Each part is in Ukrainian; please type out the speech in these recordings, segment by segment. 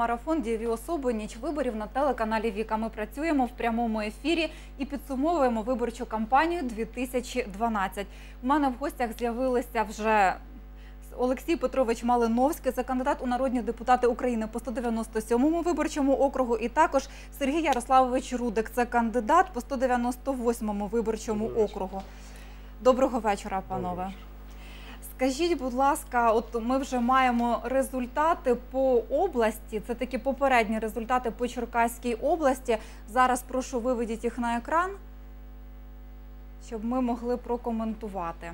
марафон Дієві особи ніч виборів на телеканалі Віка. Ми працюємо в прямому ефірі і підсумовуємо виборчу кампанію 2012. У мене в гостях з'явилися вже Олексій Петрович Малиновський, це кандидат у народні депутати України по 197-му виборчому округу, і також Сергій Ярославович Рудик, це кандидат по 198-му виборчому округу. Доброго вечора, панове. Скажіть, будь ласка, от ми вже маємо результати по області. Це такі попередні результати по Черкаській області. Зараз прошу виведіть їх на екран, щоб ми могли прокоментувати.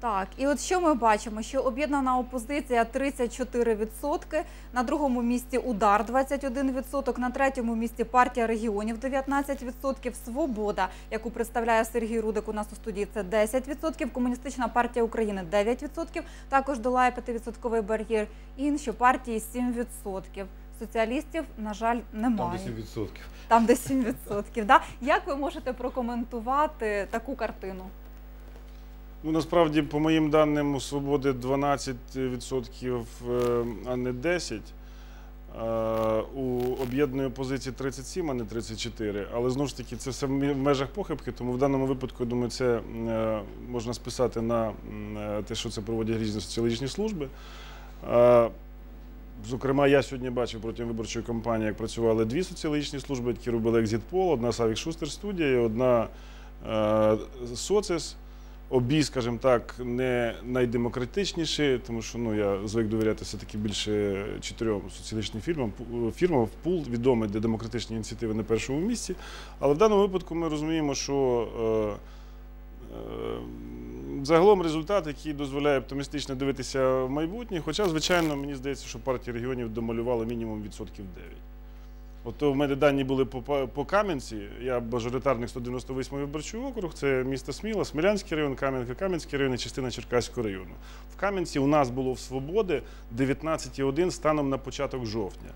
Так, і от що ми бачимо? Що об'єднана опозиція 34%, на другому місці удар 21%, на третьому місці партія регіонів 19%, Свобода, яку представляє Сергій Рудик у нас у студії, це 10%, Комуністична партія України 9%, також долає 5% бар'єр, інші партії 7%. Соціалістів, на жаль, Там немає. де 7%. Там де 7%. Да? Як ви можете прокоментувати таку картину? Ну, насправді, по моїм даним, у свободи 12%, е, а не 10%. Е, У об'єднаної опозиції 37, а не 34. Але знову ж таки, це все в межах похибки, тому в даному випадку, я думаю, це е, можна списати на те, що це проводять різні соціологічні служби. Зокрема, я сьогодні бачив протягом виборчої кампанії, як працювали дві соціологічні служби, які робили екзитпол, одна Савік Шустер студія, і одна Социс. Обі, скажімо так, не найдемократичніші, тому що ну, я звик довіряти все-таки більше чотирьом соціологічним фірмам. Фірмам пул відомий, де демократичні ініціативи на першому місці. Але в даному випадку ми розуміємо, що е, е, загалом результат, який дозволяє оптимістично дивитися в майбутнє. Хоча, звичайно, мені здається, що партія регіонів домалювала мінімум відсотків 9. От в мене дані були по, по Кам'янці. Я мажоритарник 198 виборчий округ. Це місто Сміла, Смілянський район, Кам'янка, Кам'янський район і частина Черкаського району. В Кам'янці у нас було в Свободи 19,1 станом на початок жовтня.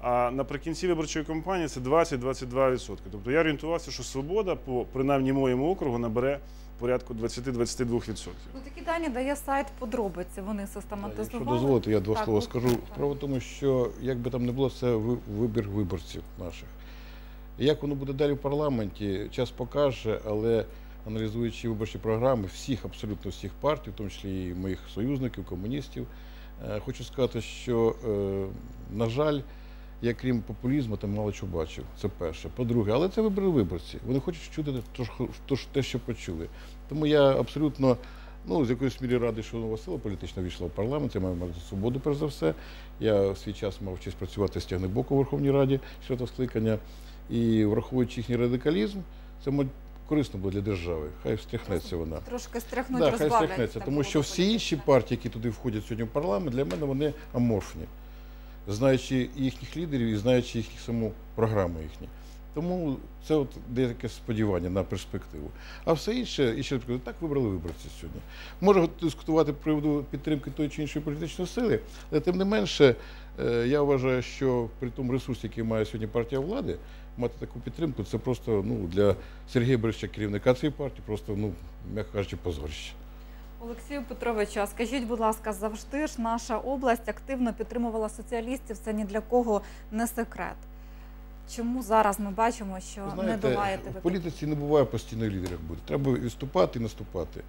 А наприкінці виборчої кампанії це 20-22%. Тобто я орієнтувався, що Свобода, по принаймні моєму округу, набере порядку 20-22%. Ну, такі дані дає сайт подробиці. Вони Якщо систематизували. дозволите, я два Так, слова скажу. ласка. Справа в тому, що як би там не було, це ви- вибір виборців наших. Як воно буде далі в парламенті, час покаже, але аналізуючи виборчі програми всіх, абсолютно всіх партій, в тому числі і моїх союзників, комуністів, е, хочу сказати, що, е, на жаль, я крім популізму, там мало чого бачив. Це перше. По-друге, але це вибори виборці. Вони хочуть чути те, що почули. Тому я абсолютно ну, з якоюсь мірі радий, що нова сила політична війшла в парламент. Я маю мати свободу, перш за все. Я в свій час мав честь працювати з тягнебоку у Верховній Раді щодо скликання. І враховуючи їхній радикалізм, це корисно буде для держави. Хай встряхнеться вона. Трошки стряхнуть, Да, хай стряхнеться, тому що всі інші партії, які туди входять сьогодні в парламент, для мене вони аморфні, знаючи їхніх лідерів і знаючи їхню саму програму їхню. Тому це от деяке сподівання на перспективу. А все інше, і ще раз так вибрали виборці сьогодні. Можна дискутувати з приводу підтримки тої чи іншої політичної сили, але тим не менше, е, я вважаю, що при тому ресурсі, який має сьогодні партія влади, мати таку підтримку, це просто ну, для Сергія Борисовича, керівника цієї партії, просто, ну, м'яко кажучи, позорище. Олексію Петровичу, а скажіть, будь ласка, завжди ж наша область активно підтримувала соціалістів. Це ні для кого не секрет. Чому зараз ми бачимо, що Знаєте, не знаєте, долаєте в політиці не буває постійно лідерів бути. Треба відступати і наступати.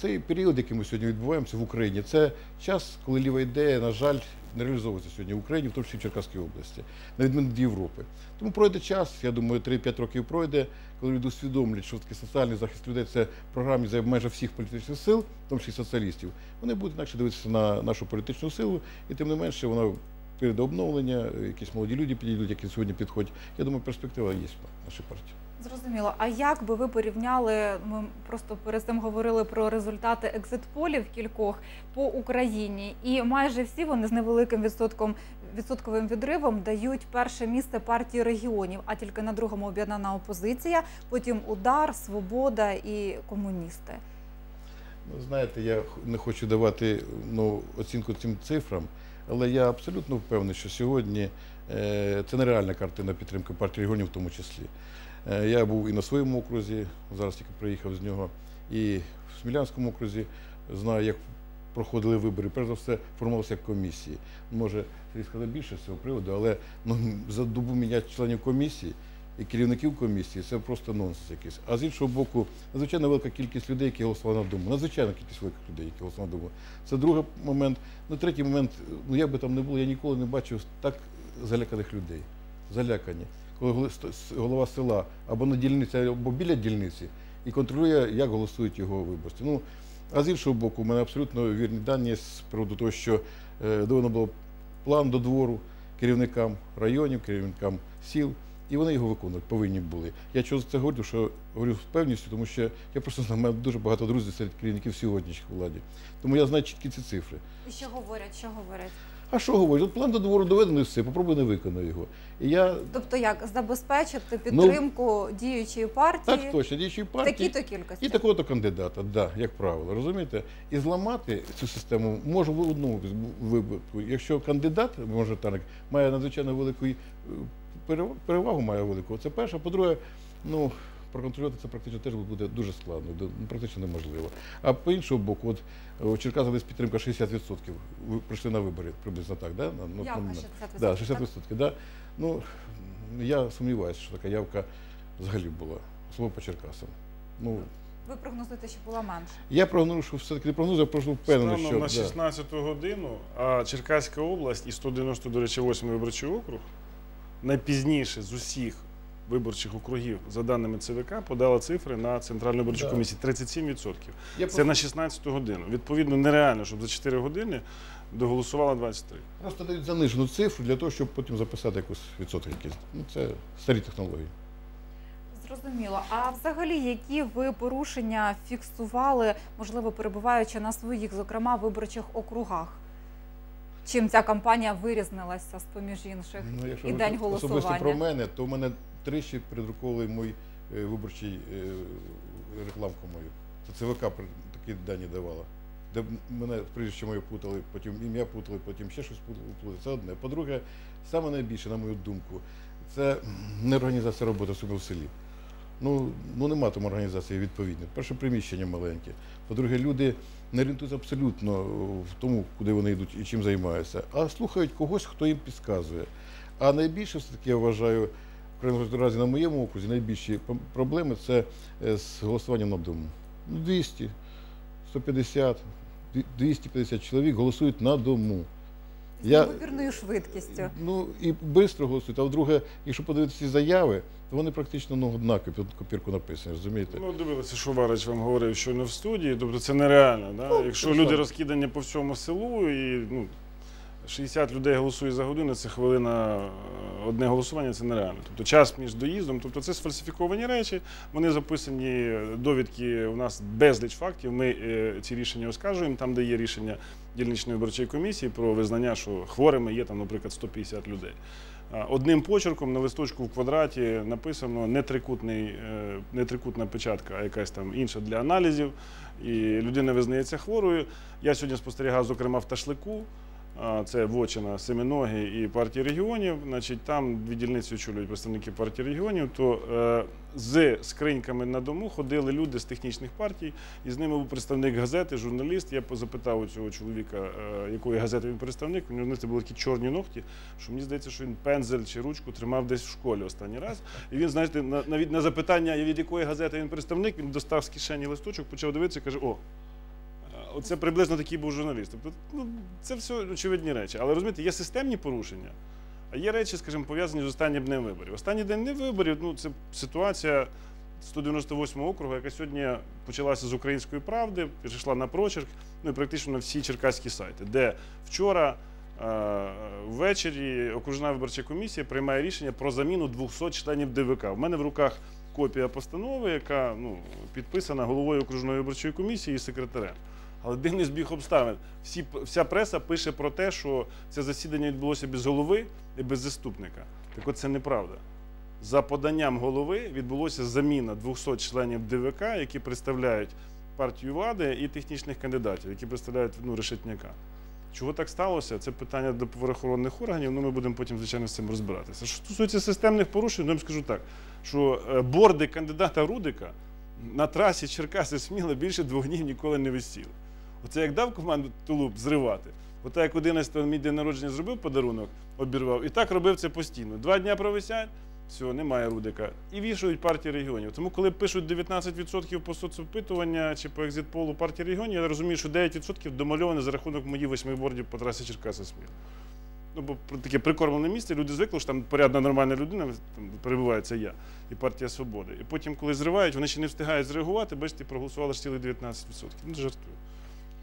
Цей період, який ми сьогодні відбуваємося в Україні, це час, коли ліва ідея, на жаль, не реалізовується сьогодні в Україні, в тому числі в Черкаській області, на відміну від Європи. Тому пройде час, я думаю, 3-5 років пройде, коли люди усвідомлять, що таки соціальний захист людей це програмі за майже всіх політичних сил, в тому числі соціалістів. Вони будуть інакше дивитися на нашу політичну силу, і тим не менше вона перейде обновлення, якісь молоді люди підійдуть, які сьогодні підходять. Я думаю, перспектива є в нашій партії. Зрозуміло. А як би ви порівняли? Ми просто перед цим говорили про результати екзитполів кількох по Україні, і майже всі вони з невеликим відсотком відсотковим відривом дають перше місце партії регіонів, а тільки на другому об'єднана опозиція, потім удар, свобода і комуністи. Ну, знаєте, я не хочу давати ну, оцінку цим цифрам, але я абсолютно впевнений, що сьогодні е, це нереальна картина підтримки партії регіонів в тому числі. Е, я був і на своєму окрузі, зараз тільки приїхав з нього, і в Смілянському окрузі знаю, як проходили вибори, перш за все формувалися комісії. Може, Сергій сказав більше з цього приводу, але ну, за добу міняти членів комісії і керівників комісії це просто нонсенс якийсь. А з іншого боку, надзвичайно велика кількість людей, які голосували на думу. Надзвичайна кількість великих людей, які голосували на думу. Це другий момент. Ну, третій момент, ну як би там не було, я ніколи не бачив так заляканих людей. Залякані. Голова села або на дільниці, або біля дільниці і контролює, як голосують його виборці. Ну, а з іншого боку, у мене абсолютно вірні дані з приводу того, що доведено було план до двору керівникам районів, керівникам сіл, і вони його виконують, повинні були. Я чого за це говорю, що говорю з певністю, тому що я просто знаю, мене дуже багато друзів серед керівників сьогоднішніх владі. Тому я знаю чіткі ці цифри. І що говорять, що говорять? А що говорю? От план до двору доведений все, попробуй не виконай його. І я Тобто як забезпечити підтримку діючої партії Ну, так точно діючої партії. такій-то кількості? І такого-то кандидата, да, як правило, розумієте? І зламати цю систему може в одному випадку. Якщо кандидат, мажоритарник, має надзвичайно велику е, перевагу, має велику, це перше. По-друге, ну, проконтролювати це практично теж буде дуже складно, ну, практично неможливо. А по іншому боку, от е, у Черкаса десь підтримка 60%. Ви прийшли на вибори, приблизно так, да? На- на- Явка 60%. Да, 60%. Да. Ну, я сумніваюся, що така явка взагалі була, особливо по Черкасам. Ну, Ви прогнозуєте, що була менше? я прогнозую, що все-таки не прогнозую, я просто впевнений, Станом що на да. 16 годину, а Черкаська область і 190, до речі, 8 виборчий округ найпізніше з усіх виборчих округів, за даними ЦВК, подала цифри на Центральну виборчу комісію 37%. я Це просто, на 16 годину. Відповідно, нереально, щоб за 4 години доголосувало 23. просто дають занижену цифру для того, щоб потім записати якусь відсоток якийсь. Ну, це старі технології. Зрозуміло. А взагалі, які ви порушення фіксували, можливо, перебуваючи на своїх, зокрема, виборчих округах? Чим ця кампанія вирізнилася з поміж інших? Ну, І день особисто голосування. про мене, то в мене тричі передруковували мій е, виборчий е, рекламку мою. Це ЦВК такі дані давала. Де мене прізвище моє путали, потім ім'я путали, потім ще щось путали. Це одне. По-друге, саме найбільше, на мою думку, це не організація роботи саме в селі. Ну, ну нема там організації відповідної. Перше приміщення маленьке. По-друге, люди не орієнтуються абсолютно в тому, куди вони йдуть і чим займаються, а слухають когось, хто їм підказує. А найбільше все-таки я вважаю, крайньому разі на моєму окрузі, найбільші проблеми це е, з голосуванням на дому. Ну, 200, 150, 250 чоловік голосують на дому. З Я- неймовірною швидкістю. Ну і швидко голосують. А вдруге, якщо подивитися ці заяви, то вони практично ну, однакові, під копірку написані, розумієте? Ну, дивилися, що Варич вам говорив, що не в студії. Тобто це нереально. Да? Ну, Якщо люди розкидані по всьому селу і ну, 60 людей голосує за годину, це хвилина е, одне голосування, це нереально. Тобто час між доїздом, тобто це сфальсифіковані речі, вони записані, довідки, у нас безліч фактів. Ми е, ці рішення оскаржуємо, там, де є рішення дільничної виборчої комісії про визнання, що хворими є там, наприклад, 150 людей. Одним почерком на листочку в квадраті написано не трикутний, е, не трикутна печатка, а якась там інша для аналізів. І людина визнається хворою. Я сьогодні спостерігав, зокрема, в Ташлику. Це Вочина, Семеноги і партії регіонів. Значить, там дві дільниці очолюють представники партії регіонів. То е, з скриньками на дому ходили люди з технічних партій, і з ними був представник газети, журналіст. Я запитав у цього чоловіка, е, якої газети він представник. У нього знаєте, були такі чорні ногті, що мені здається, що він пензель чи ручку тримав десь в школі останній раз. І він, знаєте, на, на, від- на запитання, від якої газети він представник, він достав з кишені листочок, почав дивитися і каже: О, оце приблизно такий був журналіст. Тобто, ну, це все очевидні речі. Але розумієте, є системні порушення, а є речі, скажімо, пов'язані з останнім днем виборів. Останній день не виборів, ну це ситуація 198 округу, яка сьогодні почалася з української правди, перейшла на прочерк, ну і практично на всі черкаські сайти, де вчора. е, Ввечері окружна виборча комісія приймає рішення про заміну 200 членів ДВК. У мене в руках копія постанови, яка ну, підписана головою окружної виборчої комісії і секретарем. Але дивний збіг обставин. Всі, вся преса пише про те, що це засідання відбулося без голови і без заступника. Так от це неправда. За поданням голови відбулося заміна 200 членів ДВК, які представляють партію влади, і технічних кандидатів, які представляють ну, решетняка. Чого так сталося? Це питання до правоохоронних органів. Ну ми будемо потім, звичайно, з цим розбиратися. Що стосується системних порушень, ну, я вам скажу так, що е, борди кандидата Рудика на трасі Черкаси Сміла більше двох днів ніколи не висіли. Оце як дав команду тулуб зривати. Ота як 11-го мій день народження зробив подарунок, обірвав, і так робив це постійно. Два дня провисять, все, немає Рудика. І вішають партії регіонів. Тому, коли пишуть 19% по соцопитування чи по екзитполу партії регіонів, я розумію, що 9% домальоване за рахунок моїх восьмибордів по трасі Черкаса Сміл. Ну, бо таке прикормлене місце, люди звикли, що там порядна нормальна людина, там перебуває це я і партія Свободи. І потім, коли зривають, вони ще не встигають зреагувати, бачите, проголосували ж цілих 19%. Ну, жартую.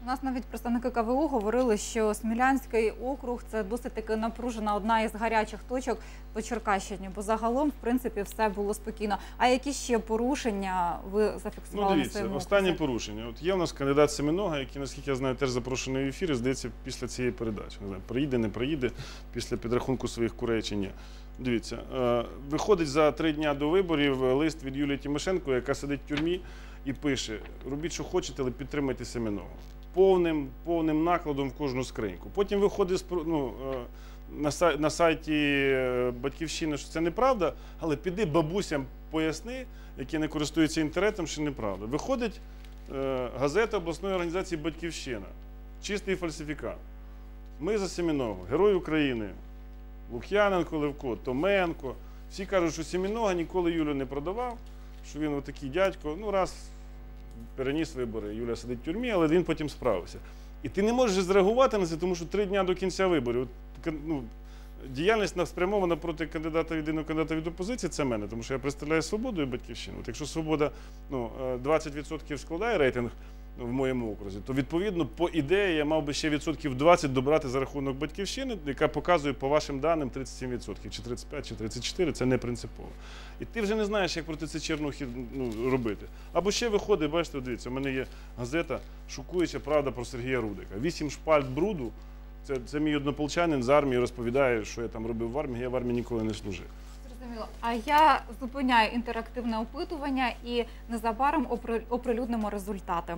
У нас навіть представники КВУ говорили, що Смілянський округ це досить таки напружена одна із гарячих точок по Черкащині, бо загалом, в принципі, все було спокійно. А які ще порушення ви зафіксували Ну, дивіться, своєму останнє порушення. От є у нас кандидат Семенога, який, наскільки я знаю, теж запрошений в ефір, і, здається, після цієї передачі. Не знаю, приїде, не приїде, після підрахунку своїх курей чи ні. Дивіться, е, виходить за три дня до виборів лист від Юлії Тимошенко, яка сидить в тюрмі і пише: робіть, що хочете, але підтримайте Семенога. Повним, повним накладом в кожну скриньку. Потім виходить ну, е, на, сайті е, Батьківщини, що це неправда, але піди бабусям поясни, які не користуються інтернетом, що неправда. Виходить е, газета обласної організації Батьківщина. Чистий фальсифікат. Ми за Семіногу, Герой України, Лук'яненко, Левко, Томенко. Всі кажуть, що Семінога ніколи Юлю не продавав, що він отакий дядько. Ну, раз переніс вибори, Юля сидить в тюрмі, але він потім справився. І ти не можеш зреагувати на це, тому що три дні до кінця виборів. Ну, діяльність на- спрямована проти кандидата єдиного кандидата від опозиції, це мене, тому що я представляю свободу і батьківщину. От якщо свобода ну, е, 20% складає рейтинг в моєму окрузі, то відповідно по ідеї я мав би ще відсотків 20 добрати за рахунок батьківщини, яка показує по вашим даним 37%, чи 35, чи 34, це не принципово. І ти вже не знаєш, як проти це чернухи ну, робити. Або ще виходить, бачите, дивіться, у мене є газета Шокуюча правда про Сергія Рудика. Вісім шпальт бруду. Це, це мій однополчанин з армії розповідає, що я там робив в армії. Я в армії ніколи не служив. Зрозуміло. А я зупиняю інтерактивне опитування і незабаром опри- оприлюднимо результати.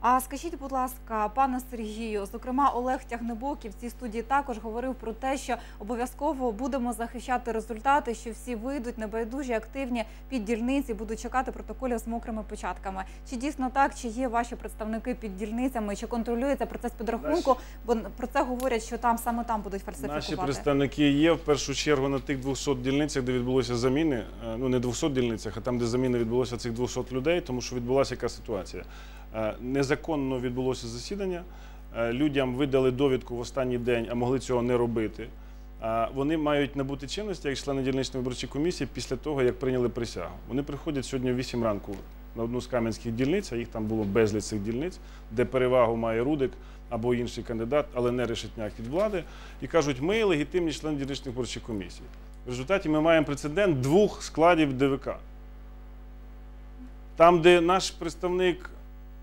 А скажіть, будь ласка, пане Сергію, зокрема, Олег Тягнебоків в цій студії також говорив про те, що обов'язково будемо захищати результати, що всі вийдуть небайдужі, активні під дільниці, будуть чекати протоколів з мокрими початками. Чи дійсно так, чи є ваші представники під дільницями, чи контролюється процес підрахунку? Бо про це говорять, що там саме там будуть фальсифікувати. Наші представники є в першу чергу на тих 200 дільницях, де відбулося заміни. Е, Ну не 200 дільницях, а там, де заміни відбулося цих 200 людей, тому що відбулася яка ситуація. Е, Незаконно відбулося засідання. Е, Людям видали довідку в останній день, а могли цього не робити. Вони мають набути чинності як члени дільничної виборчої комісії після того, як прийняли присягу. Вони приходять сьогодні в 8 ранку на одну з кам'янських дільниць, а їх там було безліч цих дільниць, де перевагу має Рудик або інший кандидат, але не решетняк від влади, і кажуть, ми легітимні члени дільничних виборчих комісій. В результаті ми маємо прецедент двох складів ДВК. Там, де наш представник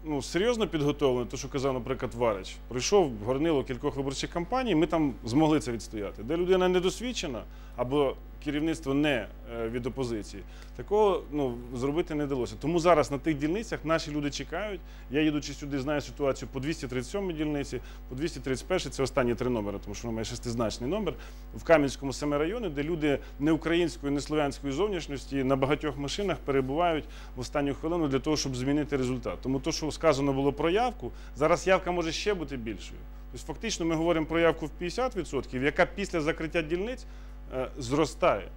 ну, серйозно підготовлений, то, що казав, наприклад, Варич, прийшов горнило кількох виборчих кампаній, ми там змогли це відстояти. Де людина недосвідчена або керівництво не е, від опозиції, такого ну, зробити не вдалося. Тому зараз на тих дільницях наші люди чекають. Я їдучи сюди, знаю ситуацію по 237 дільниці, по 231 це останні три номери, тому що воно має шестизначний номер в Кам'янському саме районі, де люди не української, не слов'янської зовнішності на багатьох машинах перебувають в останню хвилину для того, щоб змінити результат. Тому то, що сказано було про явку, зараз явка може ще бути більшою. Тобто, фактично, ми говоримо про явку в 50%, яка після закриття дільниць зростає.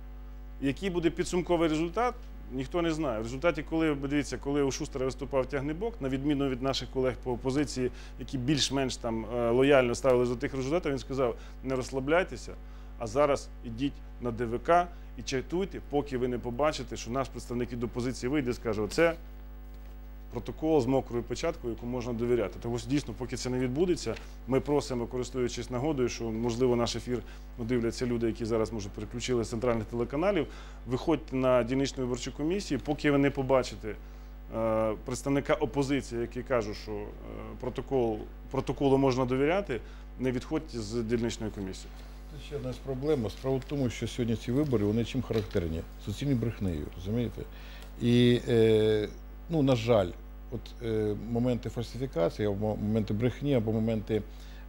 Який буде підсумковий результат, ніхто не знає. В результаті, коли дивіться, коли у Шустера виступав тягнебок, на відміну від наших колег по опозиції, які більш-менш там е, лояльно ставилися до тих результатів, він сказав: не розслабляйтеся, а зараз ідіть на ДВК і чатуйте, поки ви не побачите, що наш представник від опозиції вийде і скаже, оце протокол з мокрою печаткою, яку можна довіряти. Тому що дійсно, поки це не відбудеться, ми просимо, користуючись нагодою, що можливо наш ефір дивляться люди, які зараз може переключили з центральних телеканалів. Виходьте на дільничну виборчу комісію, поки ви не побачите е, представника опозиції, який каже, що е, протокол, протоколу можна довіряти, не відходьте з дільничної комісії. Це ще одна з проблем. Справа в тому, що сьогодні ці вибори вони чим характерні? Суцільною брехнею, розумієте? І, е, ну, на жаль, от е, моменти фальсифікації, або моменти брехні, або моменти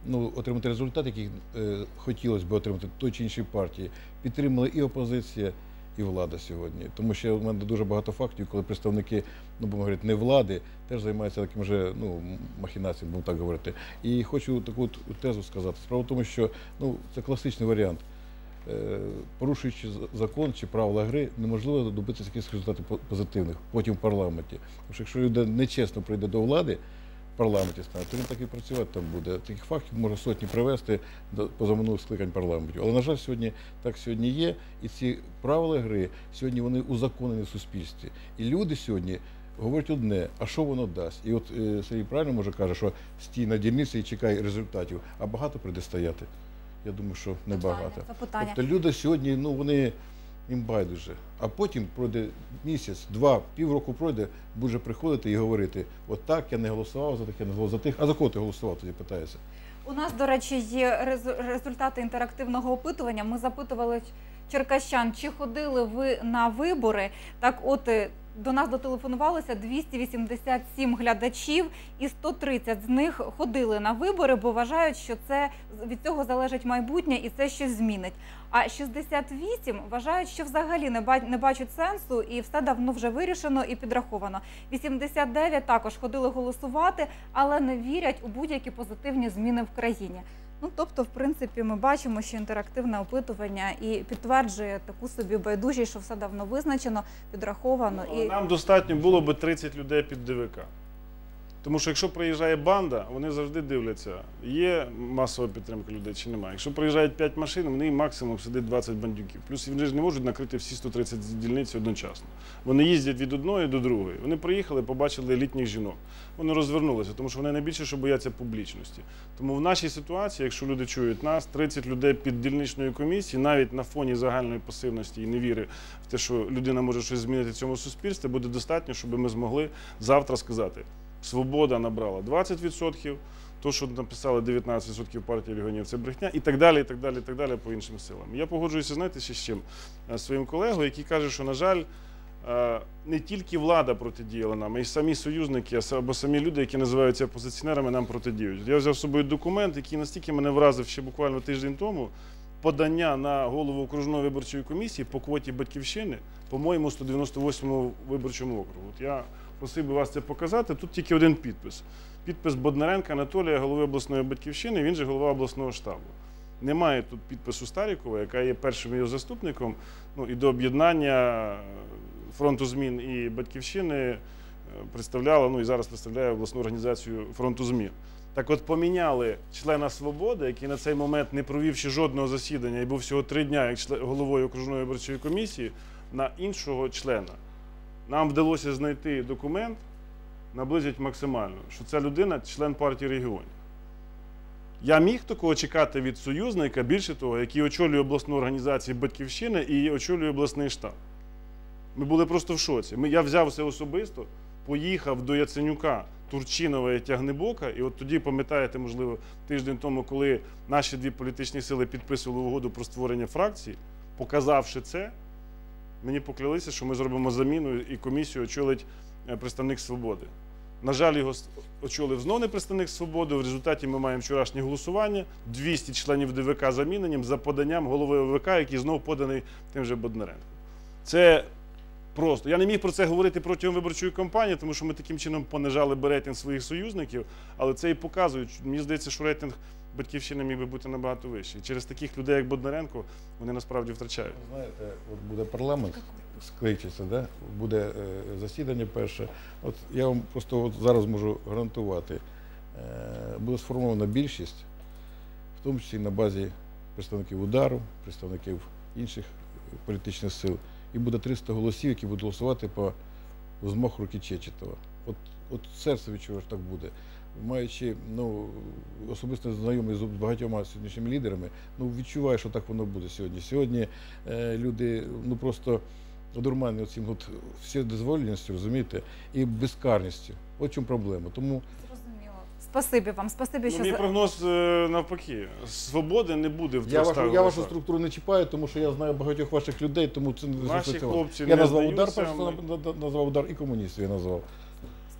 ну, отримати результат, який е, хотілося б отримати той чи іншій партії, підтримали і опозиція, і влада сьогодні. Тому що в мене дуже багато фактів, коли представники, ну будемо говорити, не влади, теж займаються таким же ну, махінаціями, будемо так говорити. І хочу таку тезу сказати. Справа в тому, що ну, це класичний варіант. Е, Порушуючи закон чи правила гри, неможливо добитися якихось результатів по- позитивних потім в парламенті. Тому що якщо людина нечесно прийде до влади, в парламенті стане, то він так і працювати там буде. Таких фактів може сотні привести до позаминулих скликань парламентів. Але, на жаль, сьогодні так сьогодні є. І ці правила гри сьогодні вони узаконені в суспільстві. І люди сьогодні говорять одне, а що воно дасть? І от е, Сергій правильно може каже, що стій на дільниці і чекай результатів, а багато прийде стояти. Я думаю, що небагато. Запитання. Тобто люди сьогодні, ну вони їм байдуже. А потім пройде місяць, два, півроку пройде, буде приходити і говорити: от так я не голосував за тих, я не голосував за тих. А за кого ти голосував? Тоді питається. У нас, до речі, є резу- результати інтерактивного опитування. Ми запитували черкащан, чи ходили ви на вибори. Так, от е, до нас дотелефонувалося 287 глядачів, і 130 з них ходили на вибори, бо вважають, що це від цього залежить майбутнє і це щось змінить. А 68 вважають, що взагалі не ба- не бачать сенсу, і все давно вже вирішено і підраховано. 89 також ходили голосувати, але не вірять у будь-які позитивні зміни в країні. Ну тобто, в принципі, ми бачимо, що інтерактивне опитування і підтверджує таку собі байдужість, що все давно визначено, підраховано Ну, і Нам достатньо було би 30 людей під ДВК. Тому що якщо приїжджає банда, вони завжди дивляться, є масова підтримка людей чи немає. Якщо приїжджають 5 машин, вони максимум сидить 20 бандюків. Плюс вони ж не можуть накрити всі 130 дільниць одночасно. Вони їздять від одної до другої. Вони приїхали, побачили літніх жінок. Вони розвернулися, тому що вони найбільше що бояться публічності. Тому в нашій ситуації, якщо люди чують нас, 30 людей під дільничною комісією, навіть на фоні загальної пасивності і невіри в те, що людина може щось змінити в цьому суспільстві, буде достатньо, щоб ми змогли завтра сказати: Свобода набрала 20%, то, що написали 19% партії регіонів, це брехня, і так далі, і так далі, і так далі по іншим силам. Я погоджуюся, знаєте, ще з чим Е, своїм колегою, який каже, що, на жаль, е, не тільки влада протидіяла нам, а й самі союзники або самі люди, які називаються опозиціонерами, нам протидіють. Я взяв з собою документ, який настільки мене вразив ще буквально тиждень тому. Подання на голову окружної виборчої комісії по квоті батьківщини, по-моєму, 198 виборчому округу. От я просив би вас це показати. Тут тільки один підпис. Підпис Боднаренка Анатолія, голови обласної батьківщини, він же голова обласного штабу. Немає тут підпису Старікова, яка є першим його заступником. Ну і до об'єднання фронту змін і батьківщини е, представляла, ну і зараз представляє обласну організацію фронту змін. Так от поміняли члена свободи, який на цей момент не провівши жодного засідання і був всього три дня як головою окружної виборчої комісії, на іншого члена. Нам вдалося знайти документ, наблизить максимально, що ця людина член партії регіонів. Я міг такого чекати від союзника, більше того, який очолює обласну організацію Батьківщина і очолює обласний штаб. Ми були просто в шоці. Я взяв це особисто, поїхав до Яценюка, Турчинова і Тягнебока, і от тоді, пам'ятаєте, можливо, тиждень тому, коли наші дві політичні сили підписували угоду про створення фракції, показавши це, мені поклялися, що ми зробимо заміну і комісію очолить е, представник свободи. На жаль, його очолив знову не представник свободи. В результаті ми маємо вчорашнє голосування. 200 членів ДВК заміненням за поданням голови ОВК, який знов поданий тим же Боднаренком. Це просто. Я не міг про це говорити протягом виборчої кампанії, тому що ми таким чином понижали би рейтинг своїх союзників, але це і показує. Мені здається, що рейтинг батьківщини міг би бути набагато вищий. Через таких людей, як Боднаренко, вони насправді втрачають. Знаєте, от буде парламент скличеться, да? буде е, засідання перше. От я вам просто от зараз можу гарантувати, е, буде сформована більшість, в тому числі на базі представників удару, представників інших політичних сил, і буде 300 голосів, які будуть голосувати по взмах руки Чечетова. От, от серце відчуває, так буде. Маючи ну, особисто знайомий з багатьома сьогоднішніми лідерами, ну відчуваю, що так воно буде сьогодні. Сьогодні е, люди ну просто одурманені цим от вседозволеністю, розумієте, і безкарністю. От в чому проблема. Тому зрозуміло. Спасибі вам, спасибі, Ну, що мій прогноз е, навпаки. Свободи не буде в я вашу, я вашу структуру не чіпаю, тому що я знаю багатьох ваших людей, тому це не вас. хлопці Я не назвав удар, здаються, перше ми- на- на- назвав удар і комуністів я назвав.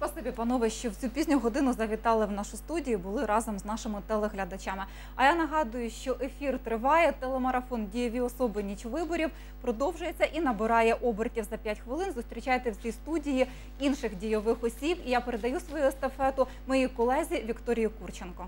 Спасибі, панове, що в цю пізню годину завітали в нашу студію. Були разом з нашими телеглядачами. А я нагадую, що ефір триває. Телемарафон дієві особи ніч виборів продовжується і набирає обертів за 5 хвилин. Зустрічайте в цій студії інших дієвих осіб. І я передаю свою естафету моїй колезі Вікторії Курченко.